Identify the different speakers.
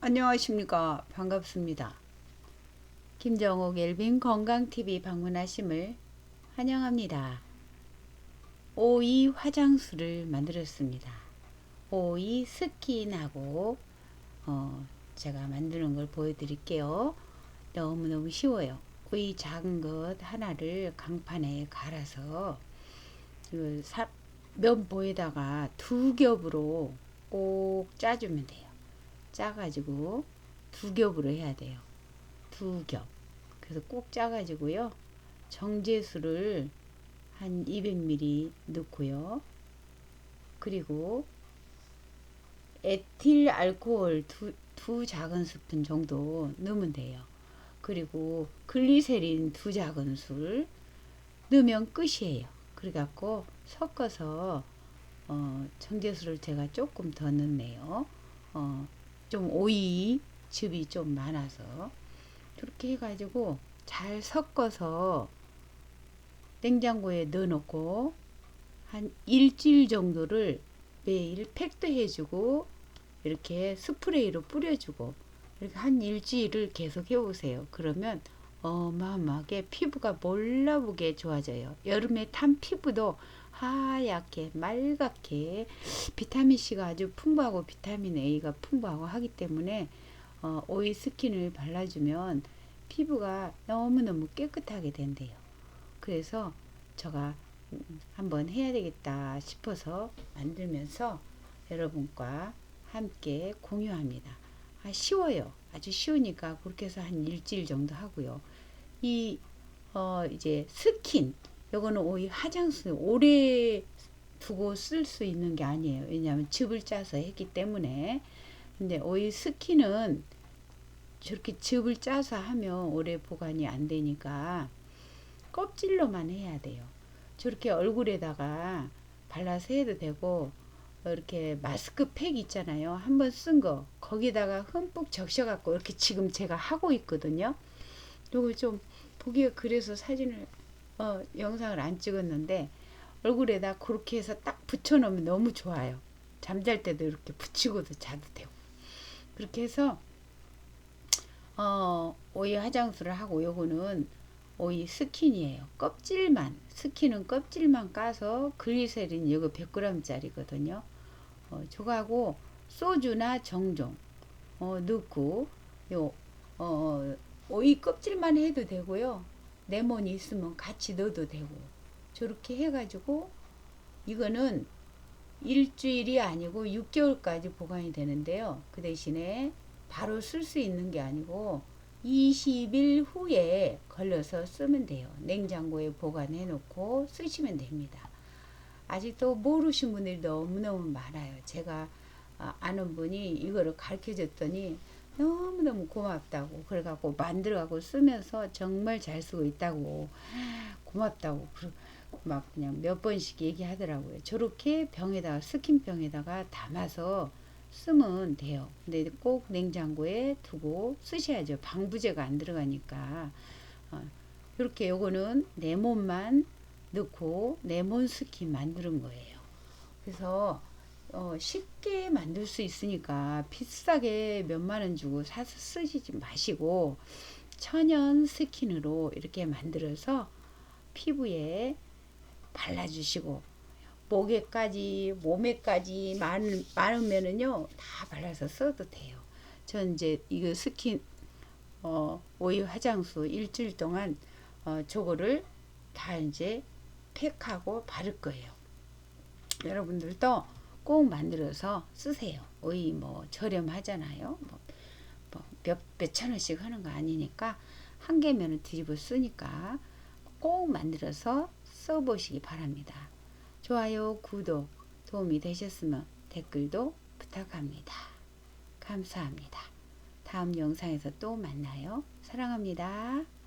Speaker 1: 안녕하십니까. 반갑습니다. 김정옥 엘빈 건강TV 방문하심을 환영합니다. 오이 화장수를 만들었습니다. 오이 스킨하고 어, 제가 만드는 걸 보여드릴게요. 너무너무 쉬워요. 오이 작은 것 하나를 강판에 갈아서 그 면보에다가 두 겹으로 꼭 짜주면 돼요 짜가지고 두 겹으로 해야 돼요. 두 겹. 그래서 꼭 짜가지고요. 정제수를 한 200ml 넣고요. 그리고 에틸 알코올 두, 두 작은 스푼 정도 넣으면 돼요. 그리고 글리세린 두 작은 술 넣으면 끝이에요. 그래갖고 섞어서 어, 정제수를 제가 조금 더 넣네요. 어, 좀 오이 즙이 좀 많아서 그렇게 해가지고 잘 섞어서 냉장고에 넣어놓고 한 일주일 정도를 매일 팩도 해주고 이렇게 스프레이로 뿌려주고 이렇게 한 일주일을 계속 해보세요. 그러면 어마어마하게 피부가 몰라보게 좋아져요. 여름에 탄 피부도 하얗게 맑게 비타민C가 아주 풍부하고 비타민 A가 풍부하고 하기 때문에 어, 오일 스킨을 발라주면 피부가 너무너무 깨끗하게 된대요. 그래서 제가 한번 해야 되겠다 싶어서 만들면서 여러분과 함께 공유합니다. 아, 쉬워요. 아주 쉬우니까 그렇게 해서 한 일주일 정도 하고요. 이, 어, 이제 스킨, 요거는 오히 화장수 오래 두고 쓸 수 있는 게 아니에요. 왜냐하면 즙을 짜서 했기 때문에. 근데 오일 스킨은 저렇게 즙을 짜서 하면 오래 보관이 안 되니까 껍질로만 해야 돼요. 저렇게 얼굴에다가 발라서 해도 되고 이렇게 마스크 팩 있잖아요. 한번 쓴 거 거기다가 흠뻑 적셔갖고 이렇게 지금 제가 하고 있거든요. 요거 좀 보기가 그래서 사진을 어, 영상을 안 찍었는데 얼굴에다 그렇게 해서 딱 붙여놓으면 너무 좋아요. 잠잘 때도 이렇게 붙이고도 자도 되고 그렇게 해서 어, 오이 화장수를 하고 요거는 오이 스킨이에요. 껍질만 스킨은 껍질만 까서 글리세린 이거 100g짜리거든요. 어, 저거하고 소주나 정종 어, 넣고 요 어, 오이 껍질만 해도 되고요. 레몬이 있으면 같이 넣어도 되고 저렇게 해가지고 이거는 일주일이 아니고 6개월까지 보관이 되는데요. 그 대신에 바로 쓸 수 있는 게 아니고 20일 후에 걸려서 쓰면 돼요. 냉장고에 보관해 놓고 쓰시면 됩니다. 아직도 모르신 분들이 너무너무 많아요. 제가 아, 아는 분이 이거를 가르쳐 줬더니 너무너무 고맙다고 그래갖고 만들어갖고 쓰면서 정말 잘 쓰고 있다고 고맙다고 막 그냥 몇 번씩 얘기하더라고요. 저렇게 병에다가 스킨병에다가 담아서 쓰면 돼요. 근데 꼭 냉장고에 두고 쓰셔야죠. 방부제가 안 들어가니까 어, 이렇게 요거는 레몬만 넣고 레몬 스킨 만드는 거예요. 그래서 어, 쉽게 만들 수 있으니까 비싸게 몇만 원 주고 사서 쓰시지 마시고 천연 스킨으로 이렇게 만들어서 피부에 발라주시고 목에까지 몸에까지 많, 많으면은요 다 발라서 써도 돼요. 전 이제 이거 스킨 어, 오일 화장수 일주일 동안 어, 저거를 다 이제 팩하고 바를 거예요. 여러분들도 꼭 만들어서 쓰세요. 오이 뭐 저렴하잖아요. 뭐, 뭐 몇, 몇천 원씩 하는 거 아니니까 한 개면은 뒤집어 쓰니까 꼭 만들어서 써보시기 바랍니다. 좋아요, 구독 도움이 되셨으면 댓글도 부탁합니다. 감사합니다. 다음 영상에서 또 만나요. 사랑합니다.